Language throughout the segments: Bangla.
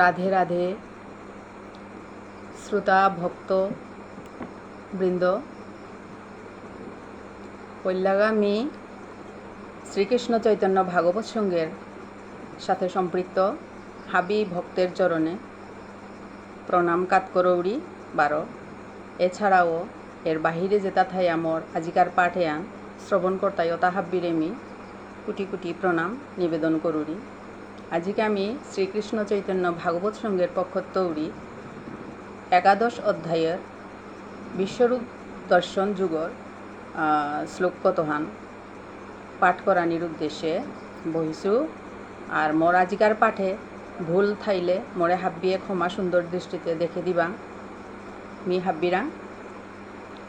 রাধে রাধে। শ্রোতা, ভক্ত, বৃন্দ, কৈলাগামী শ্রীকৃষ্ণ চৈতন্য ভাগবত সঙ্গের সাথে সম্পৃক্ত হাবি ভক্তের চরণে প্রণাম কাতকরৌড়ি বারো। এছাড়াও এর বাহিরে যেটা থাই আমর আজিকার পাঠে আন শ্রবণ কর্তায় তাহাব্বিরেমি কোটি কোটি প্রণাম নিবেদন করুরি। আজিকে আমি শ্রীকৃষ্ণ চৈতন্য ভাগবত সঙ্গের পক্ষ তৌরি একাদশ অধ্যায়ের বিশ্বরূপ দর্শন যুগর আহ, শ্লোক কতহান পাঠ করানির উদ্দেশ্যে বহিছু আর মোর আজিকার পাঠে ভুল থাইলে মোরে হাব্বিয়ে ক্ষমা সুন্দর দৃষ্টিতে দেখে দিবা। মি হাব্বিরা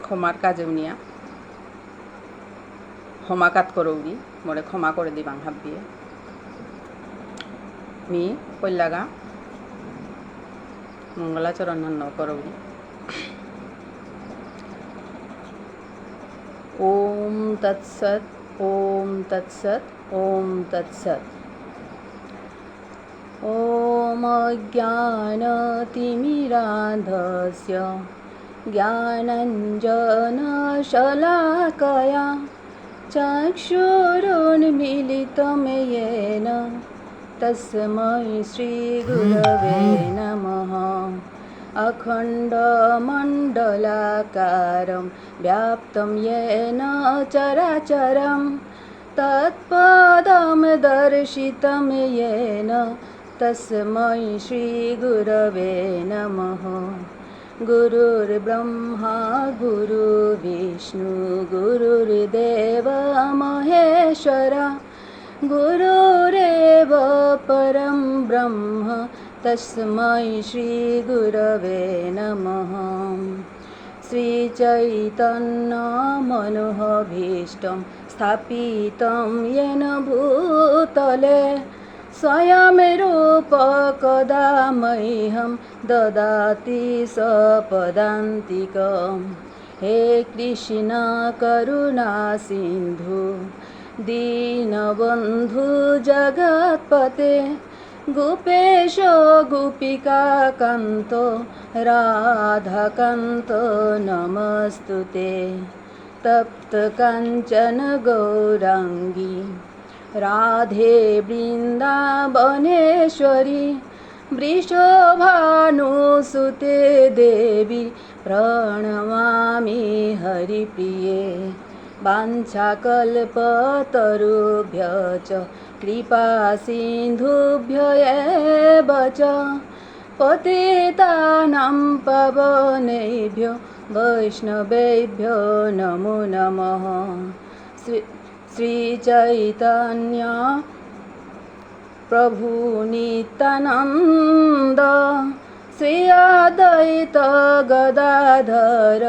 ক্ষমার কাজেও নিয়া। ক্ষমাকাত করৌরি মোরে ক্ষমা করে দিবাং হাব্বিয়ে। मी कोल्लागा मंगलाचरण नव करवली ओम तत्सत ओम तत्सत ओम तत्सत ओम ज्ञानतिमिराधस्य ज्ञानञ्जनशलाकया चक्षुरुन्मिलितमेन तस्मै श्रीगुरवे नमः। अखण्डमण्डलाकारं व्याप्तं येन चराचरं। तत्पदं दर्शितं येन तस्मै श्रीगुरवे नमः। गुरुर्ब्रह्मा गुरुविष्णु गुरुर्देव, महेश्वर। गुरुरेव परं ब्रह्म तस्मै श्रीगुरवे नमः। श्रीचैतन्यमनोभीष्टं स्थापितं येन भूतले स्वयं रूपकदा मह्यं ददाति सपदान्तिकं। हे कृष्ण करुणा सिन्धु दीनबन्धु जगत्पते गोपेश गोपिकान्त राधाकान्त नमस्तु ते। तप्तकाञ्चन गौराङ्गी राधे वृन्दावनेश्वरी वृषभानुसुते देवी प्रणमामि हरिप्रिये वाञ्छाकल्पतरुभ्य च कृपासिन्धुभ्य एव च पतितानां पवनेभ्यो वैष्णवेभ्यो नमो नमः श्री श्रीचैतन्य प्रभुनितानन्द श्री अद्वैत गदाधर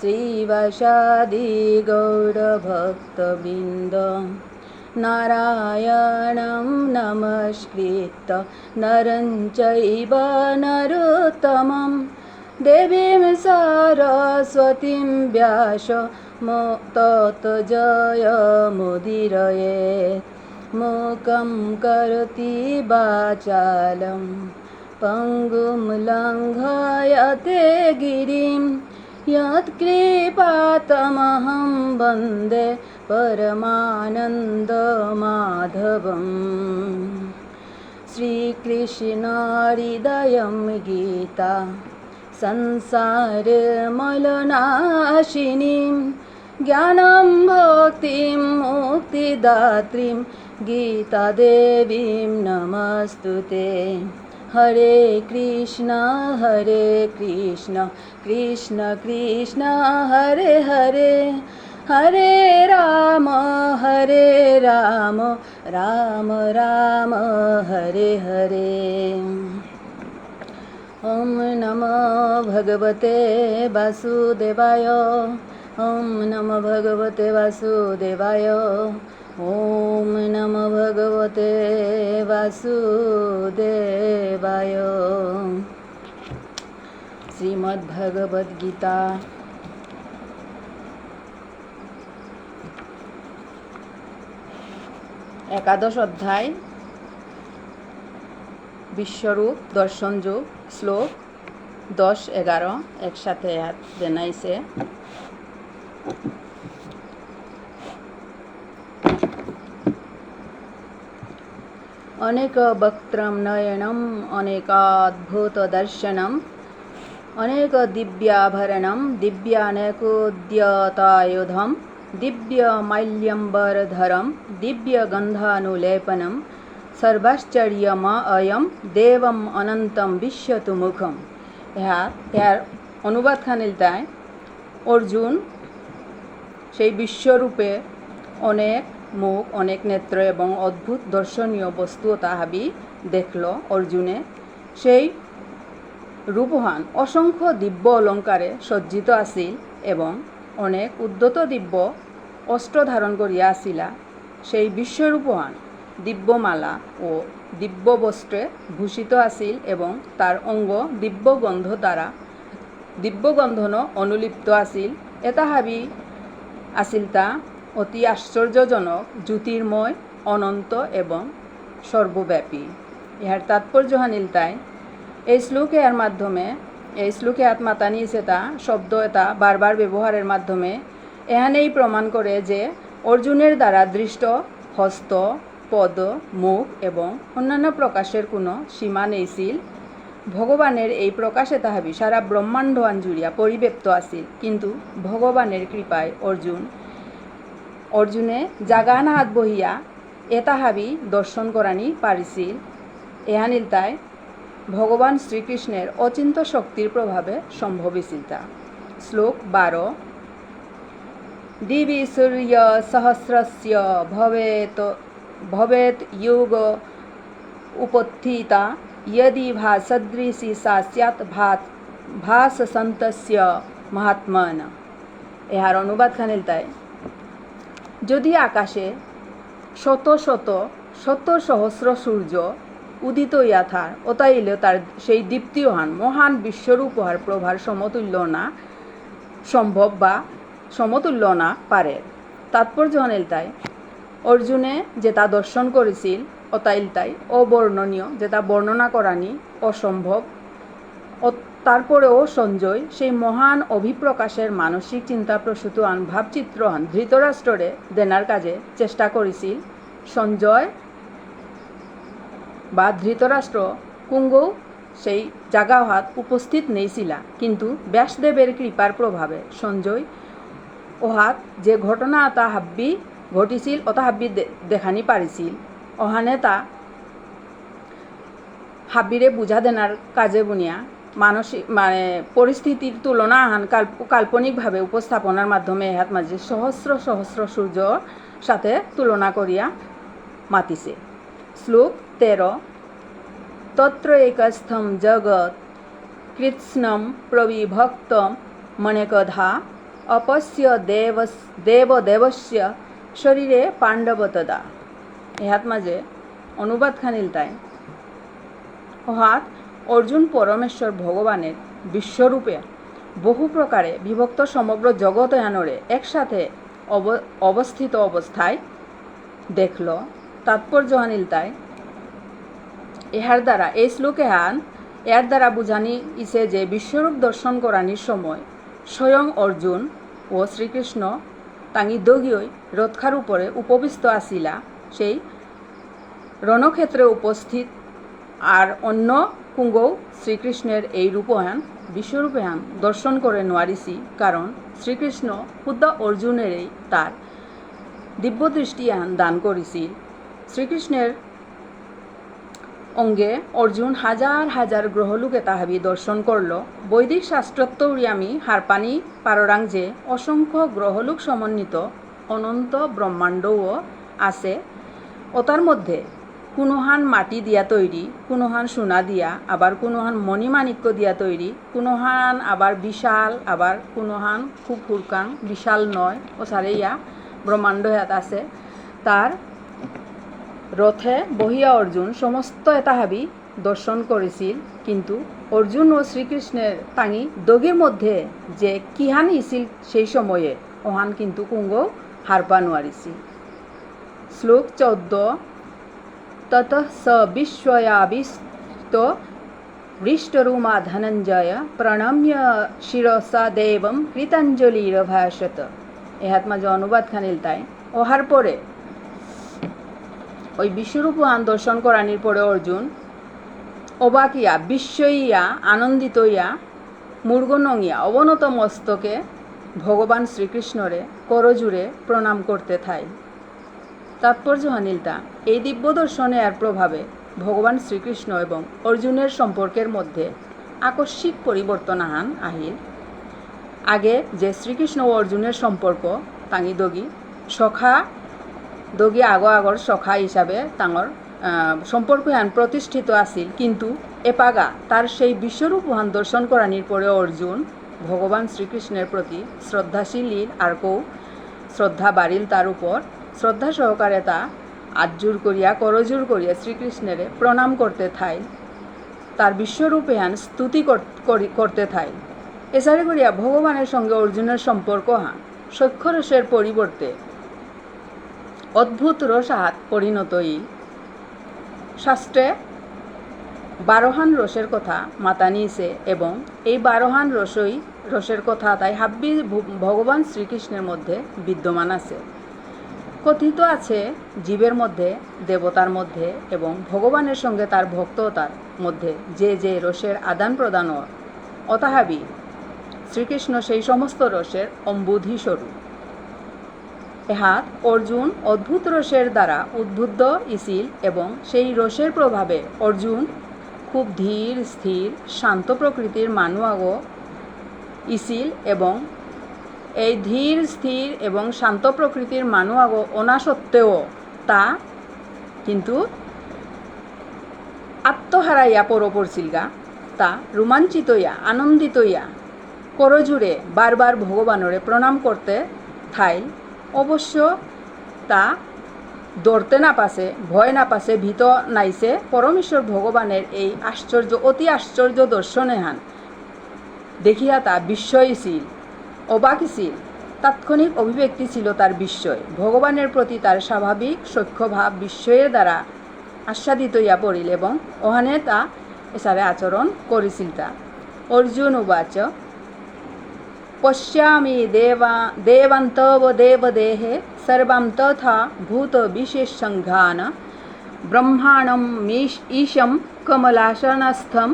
श्रीवशादि गौरभक्तवृन्द नारायणं नमस्कृत्य नरं चैव नरोत्तमं देवीं सरस्वतीं व्यास तत् जय मुदिरयेत् मूकं करोति वाचालं पङ्गुं लङ्घयते गिरिं यत्कृपातमहं वन्दे परमानन्दमाधवम्। श्रीकृष्णहृदयं गीता संसारमलनाशिनीं ज्ञानं भक्तिं मुक्तिदात्रीं गीतादेवीं नमस्तु ते हरे कृष्ण हरे कृष्ण कृष्ण कृष्ण हरे हरे हरे राम हरे राम राम राम हरे हरे ॐ नमो भगवते वासुदेवाय ॐ नमो भगवते वासुदेवाय ॐ नमो भगवते वासुदेवाय श्रीमद्भगवद्गीता একাদশ অধ্যায় বিশ্বরূপ দর্শন যুগ শ্লোক দশ এগারো একসাথে হাত अनेकवक्त्रं नयनम् अनेकाद्भुतदर्शनम् अनेकदिव्याभरणं दिव्यानेकोद्यतायुधं दिव्यमैल्यम्बरधरं दिव्यगन्धानुलेपनं সর্বাশ্চর্যমা অয়ম দেবম অনন্তম বিশ্বতু মুখম ইহা ইহার অনুবাদ খানিলতায় অর্জুন সেই বিশ্বরূপে অনেক মুখ, অনেক নেত্র এবং অদ্ভুত দর্শনীয় বস্তু তাহাবি দেখল অর্জুনে। সেই রূপহান অসংখ্য দিব্য অলঙ্কারে সজ্জিত আছিল এবং অনেক উদ্যত দিব্য অস্ত্র ধারণ করিয়া আসিলা। সেই বিশ্বরূপহান দিব্যমালা ও দিব্য বস্ত্রে ভূষিত আছিল এবং তার অঙ্গ দিব্যগন্ধ দ্বারা দিব্যগন্ধন অনুলিপ্ত আছিল। এটা হাবি আছিল তা অতি আশ্চর্যজনক, জ্যোতির্ময়, অনন্ত এবং সর্বব্যাপী। ইহার তাৎপর্য হানিল তাই, এই শ্লোকে এর মাধ্যমে, এই শ্লোকে আত্মাতা নিয়েছে তা শব্দ এটা বারবার ব্যবহারের মাধ্যমে এহানেই প্রমাণ করে যে অর্জুনের দ্বারা দৃষ্ট হস্ত, পদ, মুখ এবং অন্যান্য প্রকাশের কোনো সীমা নেই ছিল ভগবানের এই প্রকাশে তাহাবি সারা ব্রহ্মাণ্ড আঞ্জুরিয়া পরিব্যাপ্ত আছিল। কিন্তু ভগবানের কৃপায় অর্জুন অর্জুনে জাগান হাত বহিয়া এটা হাবি দর্শন করানি পারিছিল। এহানিলতায় ভগবান শ্রীকৃষ্ণের অচিন্ত শক্তির প্রভাবে সম্ভবিচিলতা শ্লোক বারো। দিবি সূর্য সহস্রস্য ভবেত ভবেত যুগ উপত্থিতা यदि ভাসদৃশি সা সাস্যাত ভাত সন্তস্য মহাত্মান। এহার অনুবাদ খানিল তাই যদি আকাশে শত শত শত সহস্র সূর্য উদিত ইয়াথার ওতাইলে তার সেই দীপ্তিহান, মহান বিশ্বরূপহার প্রভার সমতুল্য না সম্ভব বা সমতুল্য না পারে। তাৎপর্য তাই। অর্জুনে যে তা দর্শন করেছিল অতাইল তাই। অবর্ণনীয় যেটা বর্ণনা করানি অসম্ভব। তারপরেও সঞ্জয়, সেই মহান অভিপ্রকাশের মানসিক চিন্তা প্রসূত ভাবচিত্র ধৃতরাষ্ট্রে দেনার কাজে চেষ্টা করেছিল। সঞ্জয় বা ধৃতরাষ্ট্র কুঙ্গও সেই জাগা হাত উপস্থিত নেইছিলা, কিন্তু ব্যাসদেবের কৃপার প্রভাবে সঞ্জয় ওহাত যে ঘটনা তা হাব্বি ঘটিছিল, অতা হাব্বি দেখানি পারিছিল। অহানে তা হাব্বিরে বুঝা দেনার কাজে বুনিয়া মানসিক মানে পরিস্থিতির তুলনা আহান কাল্পনিকভাবে উপস্থাপনার মাধ্যমে এহাত মাঝে সহস্র সহস্র সূর্য সাথে তুলনা করিয়া মাতিছে। শ্লোক তেরো। তত্র একস্থম জগৎ কৃৎস্নম প্রবিভক্ত মনেকধা অপস্য দেব দেবদেবস্য শরীরে পাণ্ডবতদা। এহাত মাঝে অনুবাদ খানিল তাই। অহাত অর্জুন পরমেশ্বর ভগবানের বিশ্বরূপে বহু প্রকারে বিভক্ত সমগ্র জগতয়ানরে একসাথে অব অবস্থিত অবস্থায় দেখল। তাৎপর্য আনিল তাই। ইহার দ্বারা এই শ্লোকে আন এর দ্বারা বুঝানি ইসে যে বিশ্বরূপ দর্শন করানির সময় স্বয়ং অর্জুন ও শ্রীকৃষ্ণ তাঙি দগিয়ই রথখার উপরে উপবিষ্ট আসিলা। সেই রণক্ষেত্রে উপস্থিত আর অন্য কুঙ্গও শ্রীকৃষ্ণের এই রূপহান বিশ্বরূপহান দর্শন করে নোয়ারিছি কারণ শ্রীকৃষ্ণ ক্ষুদ্র অর্জুনেরই তার দিব্যদৃষ্টিয়ান দান করেছিল। শ্রীকৃষ্ণের অঙ্গে অর্জুন হাজার হাজার গ্রহলোকে তাহাবি দর্শন করল। বৈদিক শাস্ত্রত্বরি আমি হারপানি পাররাং যে অসংখ্য গ্রহলোক সমন্বিত অনন্ত ব্রহ্মাণ্ডও আছে ওতার মধ্যে কোনোহান মাটি দিয়া তৈরি, কোনোহান সোনা দিয়া, আবার কোনোহান মণিমাণিক্য দিয়া তৈরি, কোনোহান আবার বিশাল, আবার কোনোহান খুব হুরকাং বিশাল নয়। ও সারে ইয়া ব্রহ্মাণ্ড হাত আছে। তার রথে বহিয়া অর্জুন সমস্ত এতাহাবি দর্শন করেছিল কিন্তু অর্জুন ও শ্রীকৃষ্ণের তাঙি দগির মধ্যে যে কিহান ইছিল সেই সময়ে ওহান কিন্তু কুঙ্গ হারপা নোয়ারিছি শ্লোক চৌদ্দ তত স বিশ্বয়াবিস উক্ত হৃষ্টরুমা ধনঞ্জয় প্রণম্য শিরসা দেবম কৃতাঞ্জলির ভাষত এহাত মাঝে অনুবাদ খানিল তাই ওহার পরে ওই বিশ্বরূপ দর্শন করানির পরে অর্জুন অবাকিয়া বিস্ময়িয়া আনন্দিত ইয়া মূর্গনঙ্গিয়া অবনত মস্তকে ভগবান শ্রীকৃষ্ণরে করজুড়ে প্রণাম করতে থাই তাৎপর্য হানিলতা এই দিব্য দর্শনে আর প্রভাবে ভগবান শ্রীকৃষ্ণ এবং অর্জুনের সম্পর্কের মধ্যে আকস্মিক পরিবর্তন আহান আহিল। আগে যে শ্রীকৃষ্ণ ও অর্জুনের সম্পর্ক তাঙি দগি সখা দগি আগ আগর সখা হিসাবে তাঙর আহ, সম্পর্ক হান প্রতিষ্ঠিত আছিল। কিন্তু এপাগা তার সেই বিশ্বরূপ মহান দর্শন করানির পরে অর্জুন ভগবান শ্রীকৃষ্ণের প্রতি শ্রদ্ধাশীল আর কৌ শ্রদ্ধা বাড়িল তার উপর। শ্রদ্ধা সহকারে তা আজ্জুর করিয়া করজুর করিয়া শ্রীকৃষ্ণের প্রণাম করতে থাই। তার বিশ্বরূপে হান স্তুতি কর- করতে থাই। এছাড়া করিয়া ভগবানের সঙ্গে অর্জুনের সম্পর্ক হান। সক্ষরসের পরিবর্তে অদ্ভুত রসাহাত পরিণত ইল শাস্ত্রে বারোহান রসের কথা মাতা নিয়েছে এবং এই বারোহান রসই, রসের কথা তাই হাব্বি ভগবান শ্রীকৃষ্ণের মধ্যে বিদ্যমান আছে। কথিত আছে জীবের মধ্যে, দেবতার মধ্যে এবং ভগবানের সঙ্গে তার ভক্ততার মধ্যে যে যে রসের আদান প্রদান অতাহাবি, শ্রীকৃষ্ণ সেই সমস্ত রসের অম্বুধি স্বরূপ। এহাত অর্জুন অদ্ভুত রসের দ্বারা উদ্বুদ্ধ, ইসিল এবং সেই রসের প্রভাবে অর্জুন খুব ধীর, স্থির, শান্ত প্রকৃতির মানুয়াগ ইসিল এবং এই ধীর, স্থির এবং শান্ত প্রকৃতির মানুয়াগ অনা সত্ত্বেও তা কিন্তু আত্মহারাইয়া পর পড়ছিলগা তা রোমাঞ্চিত ইয়া আনন্দিত ইয়া করজুড়ে বারবার ভগবানরে প্রণাম করতে থাইল অবশ্য তা দৌড়তে না পাসে, ভয় না পাসে, ভীত নাইছে পরমেশ্বর ভগবানের এই আশ্চর্য, অতি আশ্চর্য দর্শনে হান। দেখিয়া তা বিস্ময়শীল। অবাকিসি তাৎক্ষণিক অভিব্যক্তি ছিল তার বিস্ময়। ভগবানের প্রতি তার স্বাভাবিক সক্ষভাব বিস্ময়ের দ্বারা আস্বাদিত ইয়া পড়িল এবং ওহানে তা হিসাবে আচরণ করেছিল তা। অর্জুন উবাচ, পশ্যামি দেবা দেবান্ত দেব দেহে সর্বাম তথা ভূত বিশেষ সংঘান ব্রহ্মাণম ঈশম কমলাসনস্থম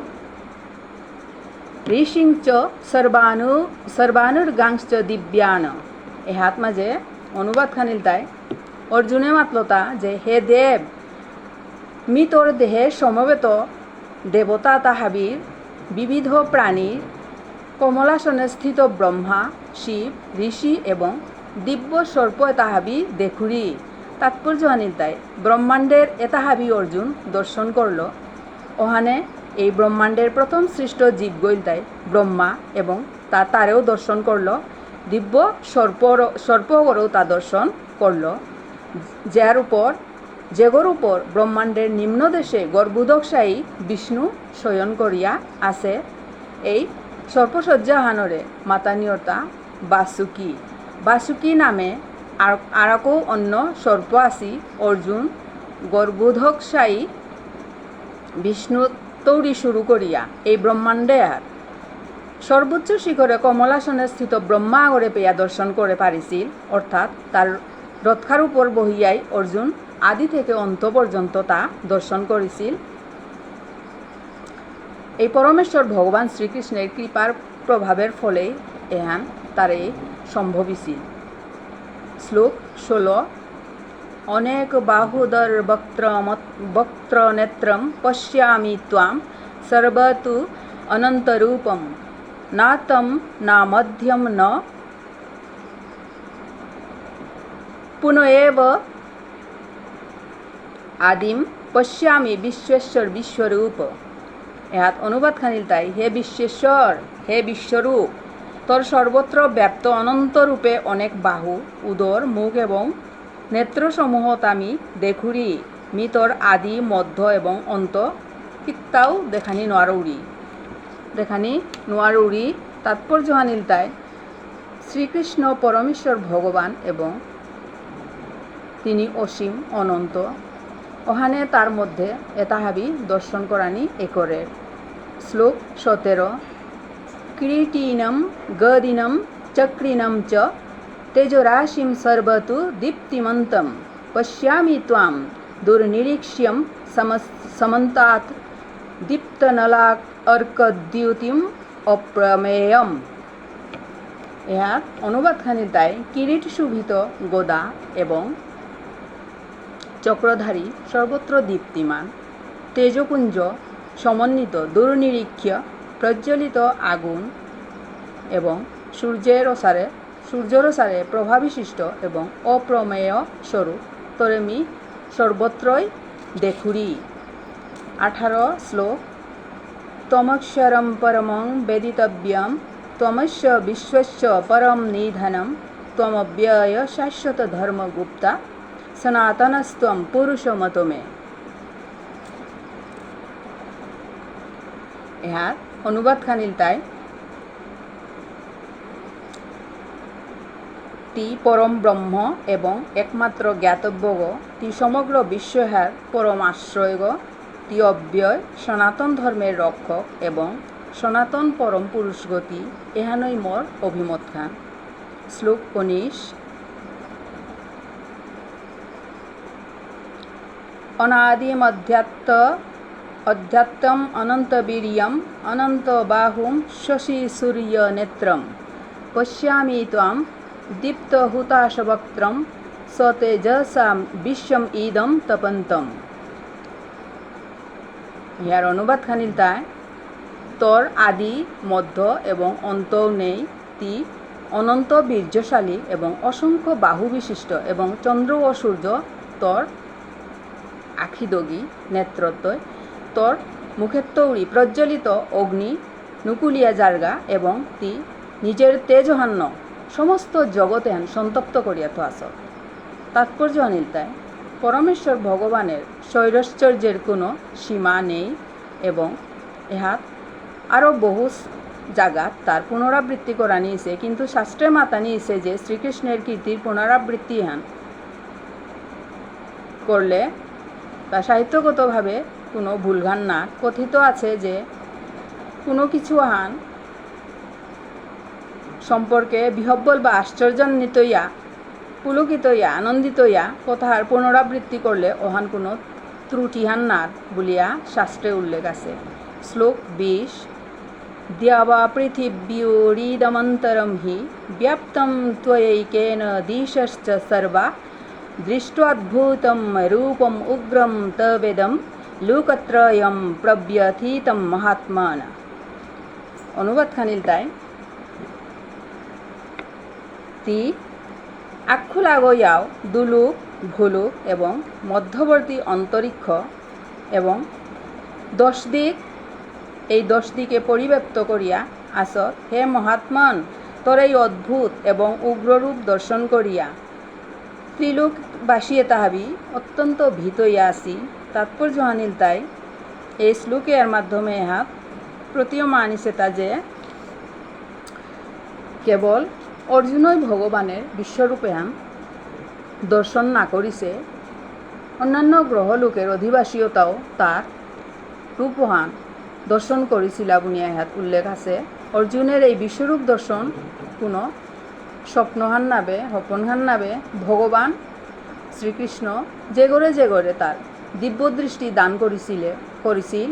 ঋষিংচ সর্বানু সর্বানুর গাংশ্চ দিব্যান। এ হাত মাঝে অনুবাদ খানিল তাই। অর্জুনে মাতলতা যে, হে দেব, মি তোর দেহে সমবেত দেবতা তাহাবির, বিবিধ প্রাণীর কমলাসনে স্থিত ব্রহ্মা, শিব, ঋষি এবং দিব্য সর্প এতাহাবি দেখুরি তাৎপর্য আনিল তাই। ব্রহ্মাণ্ডের এতাহাবি অর্জুন দর্শন করল। ওহানে এই ব্রহ্মাণ্ডের প্রথম সৃষ্ট জীব তাই ব্রহ্মা এবং তা তারেও দর্শন করল, দিব্য সর্পর সর্পগরেও তা দর্শন করল। যার উপর, যেগর উপর ব্রহ্মাণ্ডের নিম্নদেশে গর্ভুদকশায়ী বিষ্ণু শয়ন করিয়া আছে, এই সর্পসজ্জাহানরে মাতানিয়তা বাসুকি। বাসুকি নামে আর আরকও অন্য সর্প আসি অর্জুন গর্ভোধকশায়ী বিষ্ণু তৌরি শুরু করিয়া, এই ব্রহ্মাণ্ডে আর। সর্বোচ্চ শিখরে কমলাসনে স্থিত ব্রহ্মা আগরে পেয়া দর্শন করে পারিছিল, অর্থাৎ তার রথখার উপর বহিয়াই অর্জুন আদি থেকে অন্ত পর্যন্ত তা দর্শন করেছিল। এই পরমেশ্বর ভগবান শ্রীকৃষ্ণের কৃপার প্রভাবের ফলেই এহান তার এই সম্ভবিছিল। শ্লোক ষোলো অনেক বক্ত্র নেত্রম, পশ্যামি ত্বাম, সর্বতু অনন্তরূপম। না তম না মধ্যম ন। পুনএব আদিম পশ্যামি বিশ্বেশ্বর বিশ্বরূপ। এহাত অনুবাদ খানিল তাই, হে বিশ্বেশ্বর, হে বিশ্বরূপ, তোর সর্বত্র ব্যাপ্ত অনন্তরূপে অনেক বাহু, উদর, মুখ এবং নেত্রসমূহ তামি দেখুরি মি তোর আদি মধ্য এবং অন্ত কিত্তাও দেখানি নোয়ারৌরি দেখানি নোয়ারৌরি তাই শ্রীকৃষ্ণ পরমেশ্বর ভগবান এবং তিনি অসীম অনন্ত ওখানে তার মধ্যে এতাহাবি দর্শন করানি একরের শ্লোক সতেরো কিরীটিনম গদিনম চক্রিনম চ তেজরাশিম সর্বতু দীপ্তিমন্তম পশ্যামি ত্বাম দুর্নিরীক্ষ্যম সমস- সমন্তাৎ দীপ্তনলাক অর্কদ্যুতিম অপ্রমেয়ম ইহার অনুবাদখানি তাই কিরিট শোভিত গোদা এবং চক্রধারী সর্বত্র দীপ্তিমান তেজপুঞ্জ সমন্বিত দুর্নিরীক্ষ প্রজ্বলিত আগুন এবং সূর্যের ওসারে সূর্যের ওসারে প্রভাবিশিষ্ট এবং অপ্রমেয় স্বরূপ। তরেমি সর্বত্রই দেখুরি। আঠারো শ্লোক। তমক্ষরম পরমং বেদিতব্যম ত্বমস্য বিশ্বস্য পরম নিধনম ত্বমব্যয় শাশ্বত ধর্মগুপ্তা, সনাতনস্ত্বম পুরুষমতমে ইহার অনুবাদ খানিল তাই পরম ব্রহ্ম এবং একমাত্র জ্ঞাতব্য গ তি সমগ্র বিশ্বহার পরম আশ্রয় গ তি অব্যয় সনাতন ধর্মের রক্ষক এবং সনাতন পরম পুরুষ গতি, এহানই মোর অভিমত খান শ্লোক উনিশ। অনাদিমধ্যাত্ম অধ্যাত্তম অনন্তবীর্যম অনন্তবাহুম শশী সূর্য নেত্রম। পশ্যামি ত্বাম দীপ্তহুতাশবক্ত্রম সতেজসাম বিশ্বম ইদম তপন্তম ইয়ার অনুবাদ খানিল তাই তোর আদি মধ্য এবং অন্ত নেই তি অনন্ত বীর্যশালী এবং অসংখ্য বাহু বিশিষ্ট এবং চন্দ্র ও সূর্য তোর আখিদগী নেত্রত্বয় তোর মুখের তৌরি প্রজ্বলিত অগ্নি নুকুলিয়া জার্গা এবং তি নিজের তেজহান্য সমস্ত জগতে সন্তপ্ত করিয়া তো আস তাৎপর্য অনিলতায় পরমেশ্বর ভগবানের শৈরশ্চর্যের কোনো সীমা নেই এবং ইহাত আরও বহু জায়গা তার পুনরাবৃত্তি করা নিয়েছে, কিন্তু শাস্ত্রে মাতা নিয়েছে যে শ্রীকৃষ্ণের কীর্তির পুনরাবৃত্তি হান করলে তা সাহিত্যগতভাবে কোনো ভুলঘান না। কথিত আছে যে কোনো কিছু হান সম্পর্কে বিহব্বল বা আশ্চর্যান্বিত ইয়া পুলকিত ইয়া আনন্দিত ইয়া কথার পুনরাবৃত্তি করলে অহান কোনো ত্রুটিহান নার বলিয়া শাস্ত্রে উল্লেখ আছে। শ্লোক বিশ, দ্যাবা পৃথিব্যরিদমন্তরম হি ব্যাপ্তম ত্বয়ৈকেন দিশশ্চ সর্বা দৃষ্ট্বাদ্ভুতম রূপম উগ্রম তবেদম লোকত্রয়ম প্রব্যথিতম মহাত্মান। অনুবাদ খানিল তাই তি আক্ষুলাগয়াও দুলুক ভুলুক এবং মধ্যবর্তী অন্তরিক্ষ এবং দশ দিক এই দশ দিকে পরিব্যাপ্ত করিয়া আসত, হে মহাত্মান, তোর এই অদ্ভুত এবং উগ্ররূপ দর্শন করিয়া। ত্রিলোক বাসিয়ে তাহাবি, অত্যন্ত ভীত ইয়া আসি। তাৎপর্য আনিল তাই, এই শ্লোকের মাধ্যমে ইহা প্রতীয়মান আনিছে তা যে, কেবল অর্জুনই ভগবানের বিশ্বরূপে হান দর্শন না করিছে অন্যান্য গ্রহলোকের অধিবাসীয়তাও তার রূপহান দর্শন করেছিলা বুনিয়া ইহাত উল্লেখ আছে। অর্জুনের এই বিশ্বরূপ দর্শন কোনো স্বপ্নহান নাবে হপনহান নাবে ভগবান শ্রীকৃষ্ণ যে গড়ে যে গড়ে তার দিব্য দৃষ্টি দান করিছিলে করিছিল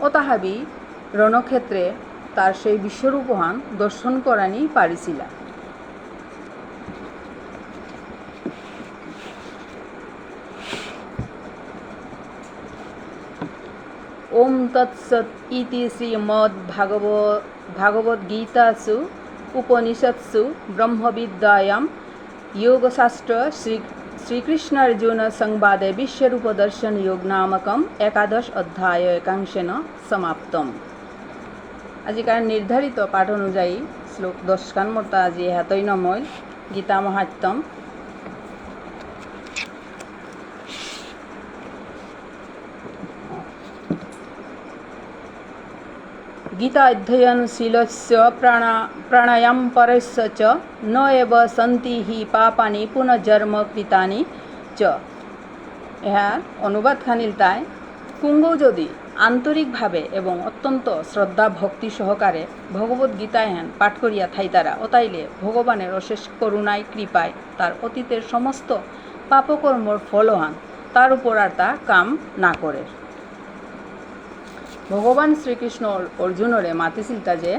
ও তাহাবি রণক্ষেত্রে তার সেই বিশ্বরূপহান দর্শন করানি পারিছিলা ওম তৎসৎ ইতি শ্রীমদ্ভাগব ভাগবদ্গীতাসু উপনিষৎসু ব্রহ্মবিদ্যায়াম योगशास्त्र श्री শ্রীকৃষ্ণার্জুন সংবাদে বিশ্বরূপ দর্শন যোগ নামকম একাদশ অধ্যায় একাংশেন সমাপ্তম আজিকার নির্ধারিত পাঠ অনুযায়ী শ্লোক দশখান মতা আজি এহাতই নময় গীতা মহাত্তম गीता अध्ययनशीलस्य प्राणा प्राणायाम परस्य च न एव सन्ति हि पापानि पुनर्जन्म कृतानि च এহার অনুবাদ খানিল তাই কুঙ্গও যদি আন্তরিকভাবে এবং অত্যন্ত শ্রদ্ধা ভক্তি সহকারে ভগবত গীতায় হেন পাঠ করিয়া থাইতারা অতাইলে ভগবানের অশেষ করুণায় কৃপায় তার অতীতের সমস্ত পাপকর্মর ফলহান তার উপর আর তা কাম না করে ভগবান শ্রীকৃষ্ণ অর্জুনরে মাতিছিল তা যে,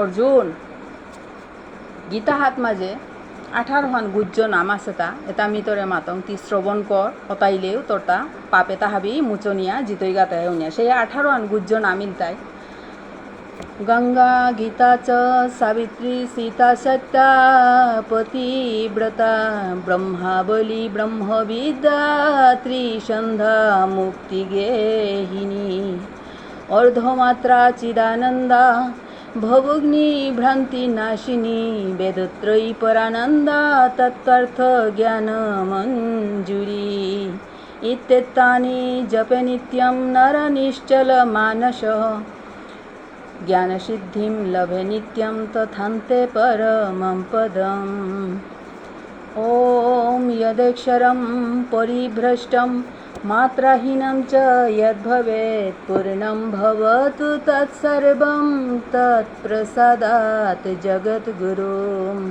অর্জুন, গীতা হাত মাঝে আঠার হন গুজ্জ নাম আছে তা, এটা মিতরে মাতং, তি শ্রবণ কর অতাইলেও তা, পাপে তাহাবি মুচনিয়া জিতই গাতায় উনিয়া। সেই আঠারো হন গুজ্জ নামিল তাই। গঙ্গা গীতা চ সাবিত্রী সীতা সত্যা পতিব্রতা ব্রহ্মাবলী ব্রহ্মবিদ্যা ত্রিসন্ধ্যা মুক্তি গেহিনী অর্ধমাত্রা চিদানন্দা ভবগ্নি ভ্রান্তি নাশিনী বেদত্রয়ী পরানন্দা তত্ত্বার্থ জ্ঞান ज्ञानसिद्धिं लभे नित्यं तथन्ते परमं पदम् ॐ यदक्षरं परिभ्रष्टं मात्राहीनं च यद्भवेत् पूर्णं भवतु तत्सर्वं तत्प्रसादात् जगद्गुरुम्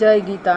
জয় গীতা